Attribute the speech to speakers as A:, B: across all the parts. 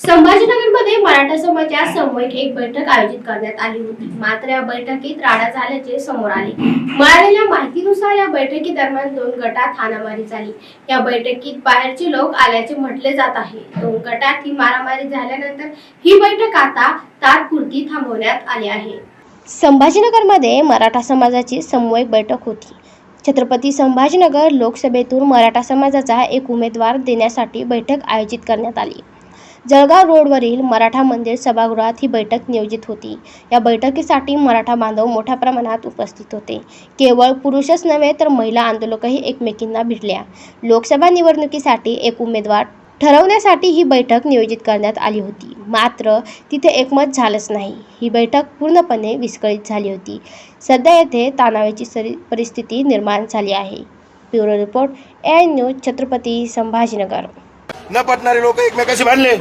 A: संभाजीनगरमध्ये मराठा समाजाच्या सामूहिक एक बैठक आयोजित करण्यात आली होती. मात्र या बैठकीत राडा झाल्याचे समोर आले. मिळालेल्या माहितीनुसार या बैठकीदरम्यान दोन गटात हाणामारी झाली. या बैठकीत बाहेरचे लोक आल्याचे म्हटले जात आहे. दोन गटात ही मारामारी झाल्यानंतर ही बैठक आता तात्पुरती थांबवण्यात आली आहे. संभाजीनगरमध्ये मराठा समाजाची सामूहिक बैठक होती. छत्रपती संभाजीनगर लोकसभेतून मराठा समाजाचा एक उमेदवार देण्यासाठी बैठक आयोजित करण्यात आली. जळगाव रोडवरील मराठा मंदिर सभागृहात ही बैठक नियोजित होती. या बैठकीसाठी मराठा बांधव मोठ्या प्रमाणात उपस्थित होते. केवळ पुरुषच नव्हे तर महिला आंदोलकही एकमेकींना भिडल्या लोकसभा निवडणुकीसाठी एक उमेदवार ठरवण्यासाठी ही बैठक नियोजित करण्यात आली होती. मात्र तिथे एकमत झालंच नाही. ही बैठक पूर्णपणे विस्कळीत झाली होती. सध्या येथे तणावाची सरी परिस्थिती निर्माण झाली आहे. Bureau report N news Chhatrapati Sambhajinagar.
B: न पटणारे लोक एकमेकाशी भांडले.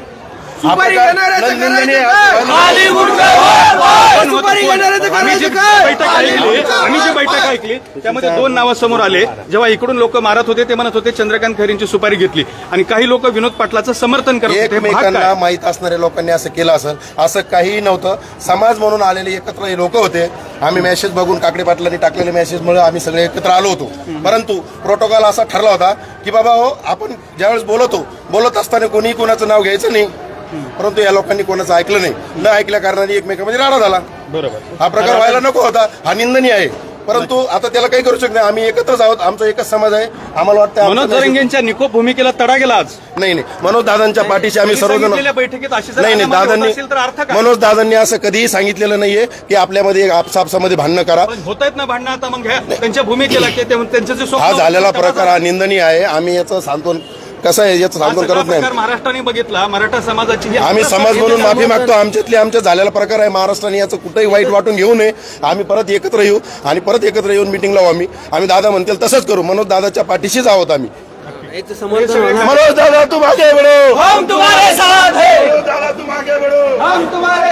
C: कोण? आम्ही जी? बैठक ऐकली आम्ही जी बैठक ऐकली त्यामध्ये दोन नावं समोर आले. जेव्हा इकडून लोक मारत होते ते म्हणत होते चंद्रकांत खैरेंची सुपारी घेतली. आणि काही लोक विनोद पाटलाचं समर्थन करत हे
B: एकमेकांना? माहीत असणाऱ्या लोकांनी असं केलं असेल असं काहीही नव्हतं. समाज म्हणून आलेले एकत्र हे लोक होते. आम्ही मेसेज बघून काकडे पाटलांनी टाकलेल्या मेसेजमुळे आम्ही सगळे एकत्र आलो होतो. परंतु प्रोटोकॉल असा ठरला होता की बाबा हो आपण ज्यावेळेस बोलतो बोलत असताना कोणीही कोणाचं नाव घ्यायचं नाही. परंतु या लोकांनी कोणाचं ऐकलं नाही. न ऐकल्या कारणाने एकमेकांमध्ये राडा झाला.
C: बरोबर.
B: हा प्रकार व्हायला नको होता. हा निंदनीय आहे. परंतु आता त्याला काही करू शकत नाही. आम्ही एकत्रच आहोत. आमचा एकच समाज आहे. आम्हाला वाटतं
C: मनोज जरंगेंच्या निकोप भूमिकेला तडा गेला आज.
B: नाही नाही. मनोज दादांच्या पाठीशी आम्ही सर्वजण
C: बैठकीत अशी जर
B: नाही नाही.
C: होत
B: दादांनी
C: असेल तर अर्थ काय?
B: मनोज दादांनी असं कधीही सांगितलेलं नाहीये की आपल्यामध्ये एक आपसापसामध्ये भांडणं करा.
C: पण होत आहेत ना भांडणं आता मग घ्या त्यांच्या भूमिकेला की ते- त्यांचं जे स्वप्न
B: हा
C: होतं
B: झालेला प्रकार हा निंदनीय आहे. आम्ही याचं सांत्वन कसं आहे याचं
C: सगळा
B: करत नाही
C: महाराष्ट्राने बघितला. मराठा समाजाची
B: आम्ही समाज म्हणून माफी मागतो. आमच्यातली आमच्या झालेला प्रकार आहे महाराष्ट्राने याचं कुठेही वाईट वाटून घेऊ नये. आम्ही परत एकत्र येऊ आणि परत एकत्र येऊन मिटिंग लावू आम्ही. आम्ही दादा म्हणतील तसंच करू. मनोज दादाच्या पाठीशीच आहोत आम्ही. मनोज दादा तू मागे बडो
D: हम तुम्हारे साथ हैं.
B: मनोज दादा तू मागे बडो
D: हम तुम्हारे